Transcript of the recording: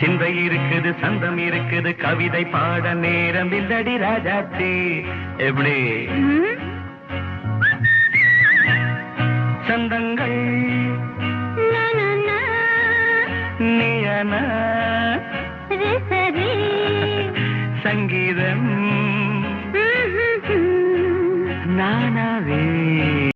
சிந்தை இருக்குது சந்தம் இருக்குது கவிதை பாட நேரம் இல்லடி ராஜாச்சி எப்படி? சந்தங்கள். நீயன. சங்கீதம். நானாவே.